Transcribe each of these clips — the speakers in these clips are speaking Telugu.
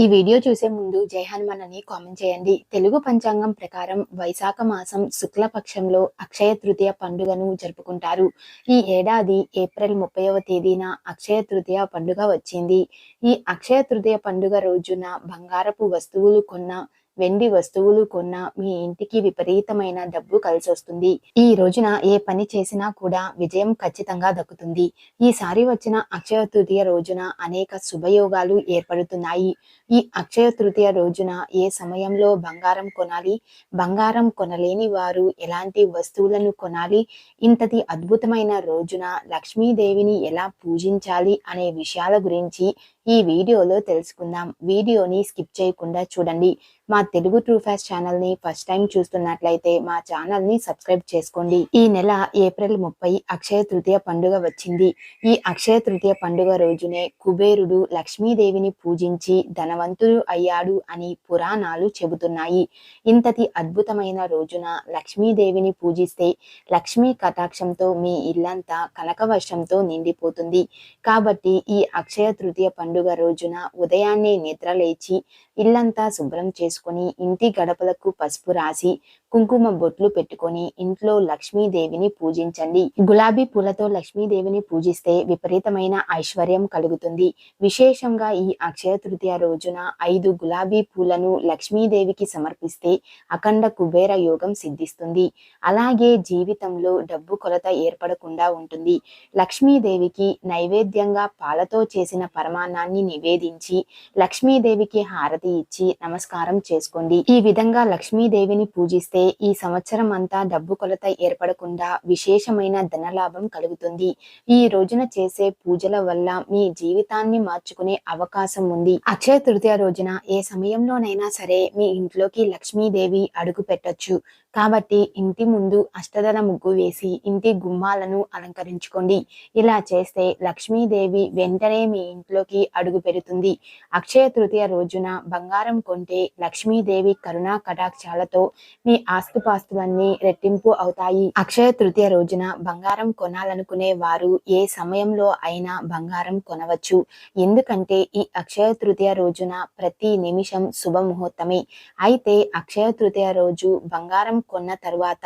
ఈ వీడియో చూసే ముందు జై హనుమాన్ అని కామెంట్ చేయండి. తెలుగు పంచాంగం ప్రకారం వైశాఖ మాసం శుక్ల పక్షంలో అక్షయ తృతీయ పండుగను జరుపుకుంటారు. ఈ ఏడాది ఏప్రిల్ ముప్పైవ తేదీన అక్షయ తృతీయ పండుగ వచ్చింది. ఈ అక్షయ తృతీయ పండుగ రోజున బంగారపు వస్తువులు కొన్న వెండి వస్తువులు కొన్న మీ ఇంటికి విపరీతమైన డబ్బు కలిసి వస్తుంది ఈ రోజున ఏ పని చేసినా కూడా విజయం ఖచ్చితంగా దక్కుతుంది. ఈసారి వచ్చిన అక్షయ తృతీయ రోజున అనేక శుభయోగాలు ఏర్పడుతున్నాయి. ఈ అక్షయ తృతీయ రోజున ఏ సమయంలో బంగారం కొనాలి బంగారం కొనలేని వారు ఎలాంటి వస్తువులను కొనాలి ఇంతటి అద్భుతమైన రోజున లక్ష్మీదేవిని ఎలా పూజించాలి అనే విషయాల గురించి ఈ వీడియోలో తెలుసుకుందాం. వీడియోని స్కిప్ చేయకుండా చూడండి. మా తెలుగు ట్రూ ఫాస్ట్ ఛానల్ని ఫస్ట్ టైం చూస్తున్నట్లయితే మా ఛానల్ని సబ్స్క్రైబ్ చేసుకోండి. ఈ నెల ఏప్రిల్ ముప్పై అక్షయ తృతీయ పండుగ వచ్చింది. ఈ అక్షయ తృతీయ పండుగ రోజునే కుబేరుడు లక్ష్మీదేవిని పూజించి ధనవంతుడు అయ్యాడు అని పురాణాలు చెబుతున్నాయి. ఇంతటి అద్భుతమైన రోజున లక్ష్మీదేవిని పూజిస్తే లక్ష్మీ కటాక్షంతో మీ ఇల్లంతా కనకవర్షంతో నిండిపోతుంది. కాబట్టి ఈ అక్షయ తృతీయ పండుగ రోజున ఉదయాన్నే నిద్ర లేచి ఇల్లంతా శుభ్రం చేసుకొని ఇంటి గడపలకు పసుపు రాసి కుంకుమ బొట్లు పెట్టుకొని ఇంట్లో లక్ష్మీదేవిని పూజించండి. గులాబీ పూలతో లక్ష్మీదేవిని పూజిస్తే విపరీతమైన ఐశ్వర్యం కలుగుతుంది. విశేషంగా ఈ అక్షయ తృతీయ రోజున ఐదు గులాబీ పూలను లక్ష్మీదేవికి సమర్పిస్తే అఖండ కుబేర యోగం సిద్ధిస్తుంది. అలాగే జీవితంలో డబ్బు కొలత ఏర్పడకుండా ఉంటుంది. లక్ష్మీదేవికి నైవేద్యంగా పాలతో చేసిన పరమాన్నాన్ని నివేదించి లక్ష్మీదేవికి హారతి ఇచ్చి నమస్కారం చేసుకోండి. ఈ విధంగా లక్ష్మీదేవిని పూజిస్తే ఈ సంవత్సరం అంతా డబ్బు కొలత ఏర్పడకుండా విశేషమైన ధనలాభం కలుగుతుంది. ఈ రోజున చేసే పూజల వల్ల మీ జీవితాన్ని మార్చుకునే అవకాశం ఉంది. అక్షయ తృతీయ రోజున ఏ సమయంలోనైనా సరే మీ ఇంట్లోకి లక్ష్మీదేవి అడుగు పెట్టొచ్చు. కాబట్టి ఇంటి ముందు అష్టదన ముగ్గు వేసి ఇంటి గుమ్మాలను అలంకరించుకోండి. ఇలా చేస్తే లక్ష్మీదేవి వెంటనే మీ ఇంట్లోకి అడుగు పెడుతుంది. అక్షయ తృతీయ రోజున బంగారం కొంటే లక్ష్మీదేవి కరుణా కటాక్షాలతో మీ ఆస్తుపాస్తులన్నీ రెట్టింపు అవుతాయి. అక్షయ తృతీయ రోజున బంగారం కొనాలనుకునే వారు ఏ సమయంలో అయినా బంగారం కొనవచ్చు. ఎందుకంటే ఈ అక్షయ తృతీయ రోజున ప్రతి నిమిషం శుభముహూర్తమే. అయితే అక్షయ తృతీయ రోజు బంగారం కొన్న తరువాత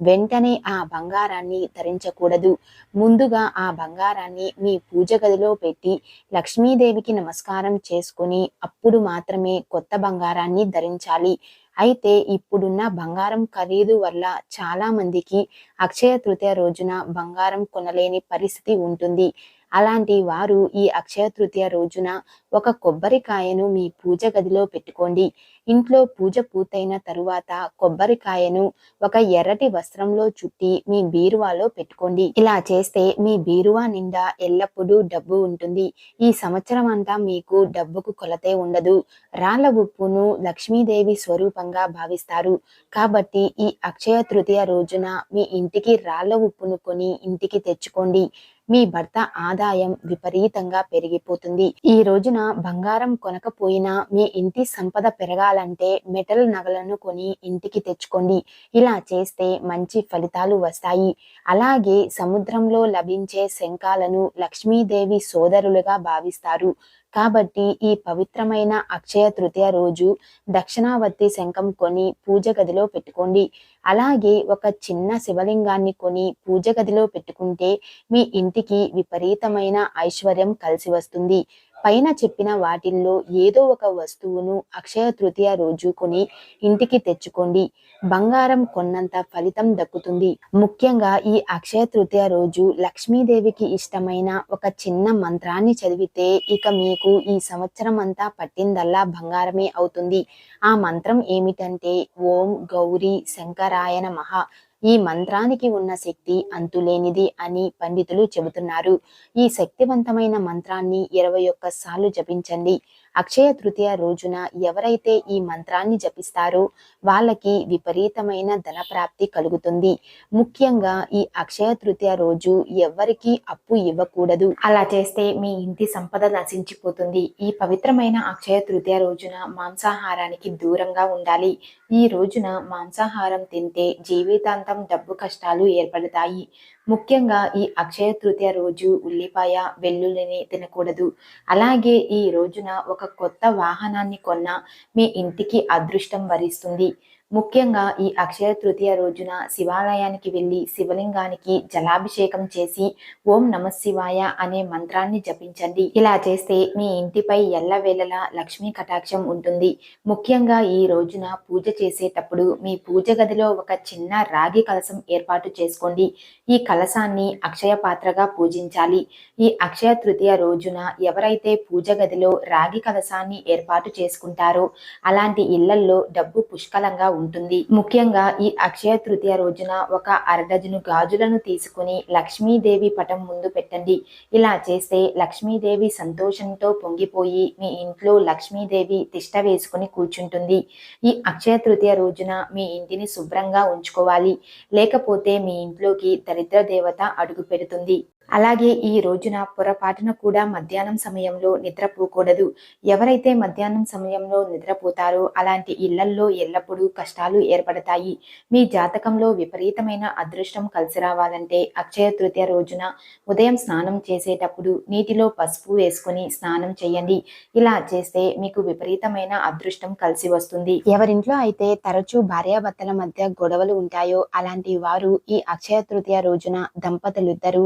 వెంటనే ఆ బంగారాన్ని ధరించకూడదు. ముందుగా ఆ బంగారాన్ని మీ పూజ గదిలో పెట్టి లక్ష్మీదేవికి నమస్కారం చేసుకుని అప్పుడు మాత్రమే కొత్త బంగారాన్ని ధరించాలి. అయితే ఇప్పుడున్న బంగారం ఖరీదు వల్ల చాలా మందికి అక్షయ తృతీయ రోజున బంగారం కొనలేని పరిస్థితి ఉంటుంది. అలాంటి వారు ఈ అక్షయ తృతీయ రోజున ఒక కొబ్బరికాయను మీ పూజ గదిలో పెట్టుకోండి. ఇంట్లో పూజ పూర్తయిన తరువాత కొబ్బరికాయను ఒక ఎర్రటి వస్త్రంలో చుట్టి మీ బీరువాలో పెట్టుకోండి. ఇలా చేస్తే మీ బీరువా నిండా ఎల్లప్పుడూ డబ్బు ఉంటుంది. ఈ సంవత్సరం అంతా మీకు డబ్బుకు కొలతే ఉండదు. రాళ్ళ ఉప్పును లక్ష్మీదేవి స్వరూపంగా భావిస్తారు. కాబట్టి ఈ అక్షయ తృతీయ రోజున మీ ఇంటికి రాళ్ళ ఉప్పును కొని ఇంటికి తెచ్చుకోండి. మీ భర్త ఆదాయం విపరీతంగా పెరిగిపోతుంది. ఈ రోజున బంగారం కొనకపోయినా మీ ఇంటి సంపద పెరగాలంటే మెటల్ నగలను కొని ఇంటికి తెచ్చుకోండి. ఇలా చేస్తే మంచి ఫలితాలు వస్తాయి. అలాగే సముద్రంలో లభించే శంఖాలను లక్ష్మీదేవి సోదరులుగా భావిస్తారు. కాబట్టి ఈ పవిత్రమైన అక్షయ తృతీయ రోజు దక్షిణావర్తి శంఖం కొని పూజ గదిలో పెట్టుకోండి. అలాగే ఒక చిన్న శివలింగాన్ని కొని పూజ గదిలో పెట్టుకుంటే మీ ఇంటికి విపరీతమైన ఐశ్వర్యం కలిసి వస్తుంది. పైన చెప్పిన వాటిల్లో ఏదో ఒక వస్తువును అక్షయ తృతీయ రోజు కొని ఇంటికి తెచ్చుకోండి. బంగారం కొన్నంత ఫలితం దక్కుతుంది. ముఖ్యంగా ఈ అక్షయ తృతీయ రోజు లక్ష్మీదేవికి ఇష్టమైన ఒక చిన్న మంత్రాన్ని చదివితే ఇక మీకు ఈ సంవత్సరం అంతా పట్టిందల్లా బంగారమే అవుతుంది. ఆ మంత్రం ఏమిటంటే ఓం గౌరీ శంకరాయన మహా ఈ మంత్రానికి ఉన్న శక్తి అంతులేనిది అని పండితులు చెబుతున్నారు. ఈ శక్తివంతమైన మంత్రాన్ని ఇరవై ఒక్క సార్లు జపించండి. అక్షయ తృతీయ రోజున ఎవరైతే ఈ మంత్రాన్ని జపిస్తారో వాళ్ళకి విపరీతమైన ధన ప్రాప్తి కలుగుతుంది. ముఖ్యంగా ఈ అక్షయ తృతీయ రోజు ఎవరికి అప్పు ఇవ్వకూడదు. అలా చేస్తే మీ ఇంటి సంపద నశించిపోతుంది. ఈ పవిత్రమైన అక్షయ తృతీయ రోజున మాంసాహారానికి దూరంగా ఉండాలి. ఈ రోజున మాంసాహారం తింటే జీవితాంతం డబ్బు కష్టాలు ఏర్పడతాయి. ముఖ్యంగా ఈ అక్షయ తృతీయ రోజు ఉల్లిపాయ వెల్లుల్లిని తినకూడదు. అలాగే ఈ రోజున ఒక కొత్త వాహనాన్ని కొన్న మీ ఇంటికి అదృష్టం వరిస్తుంది. ముఖ్యంగా ఈ అక్షయ తృతీయ రోజున శివాలయానికి వెళ్ళి శివలింగానికి జలాభిషేకం చేసి ఓం నమ శివాయ అనే మంత్రాన్ని జపించండి. ఇలా చేస్తే మీ ఇంటిపై ఎల్లవేళలా లక్ష్మీ కటాక్షం ఉంటుంది. ముఖ్యంగా ఈ రోజున పూజ చేసేటప్పుడు మీ పూజ గదిలో ఒక చిన్న రాగి కలసం ఏర్పాటు చేసుకోండి. ఈ కలసాన్ని అక్షయ పాత్రగా పూజించాలి. ఈ అక్షయ తృతీయ రోజున ఎవరైతే పూజ గదిలో రాగి కలసాన్ని ఏర్పాటు చేసుకుంటారో అలాంటి ఇళ్ళల్లో డబ్బు పుష్కలంగా ఉంటుంది. ముఖ్యంగా ఈ అక్షయ తృతీయ రోజున ఒక అరడజను గాజులను తీసుకుని లక్ష్మీదేవి పటం ముందు పెట్టండి. ఇలా చేస్తే లక్ష్మీదేవి సంతోషంతో పొంగిపోయి మీ ఇంట్లో లక్ష్మీదేవి తిష్ట వేసుకుని కూర్చుంటుంది. ఈ అక్షయ తృతీయ రోజున మీ ఇంటిని శుభ్రంగా ఉంచుకోవాలి. లేకపోతే మీ ఇంట్లోకి దరిద్ర దేవత అడుగు పెడుతుంది. అలాగే ఈ రోజున పొరపాటున కూడా మధ్యాహ్నం సమయంలో నిద్రపోకూడదు. ఎవరైతే మధ్యాహ్నం సమయంలో నిద్రపోతారో అలాంటి ఇళ్ళల్లో ఎల్లప్పుడూ కష్టాలు ఏర్పడతాయి. మీ జాతకంలో విపరీతమైన అదృష్టం కలిసి రావాలంటే అక్షయ తృతీయ రోజున ఉదయం స్నానం చేసేటప్పుడు నీటిలో పసుపు వేసుకుని స్నానం చేయండి. ఇలా చేస్తే మీకు విపరీతమైన అదృష్టం కలిసి వస్తుంది. ఎవరింట్లో అయితే తరచూ భార్యాభర్తల మధ్య గొడవలు ఉంటాయో అలాంటి వారు ఈ అక్షయ తృతీయ రోజున దంపతులిద్దరూ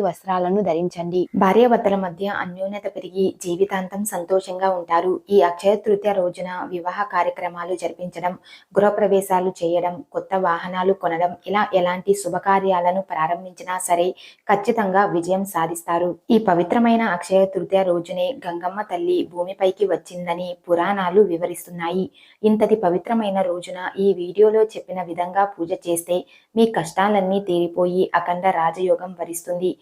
ఎర్రటి వస్త్రాలను ధరించండి. భార్యాభర్తల మధ్య అన్యోన్యత పెరిగి జీవితాంతం సంతోషంగా ఉంటారు. ఈ అక్షయ తృతీయ రోజున వివాహ కార్యక్రమాలు జరిపించడం గృహప్రవేశాలు చేయడం కొత్త వాహనాలు కొనడం ఇలా ఎలాంటి శుభకార్యాలను ప్రారంభించినా సరే ఖచ్చితంగా విజయం సాధిస్తారు. ఈ పవిత్రమైన అక్షయ తృతీయ రోజునే గంగమ్మ తల్లి భూమిపైకి వచ్చిందని పురాణాలు వివరిస్తున్నాయి. ఇంతటి పవిత్రమైన రోజున ఈ వీడియోలో చెప్పిన విధంగా పూజ చేస్తే మీ కష్టాలన్నీ తీరిపోయి అఖండ రాజయోగం వరిస్తుంది.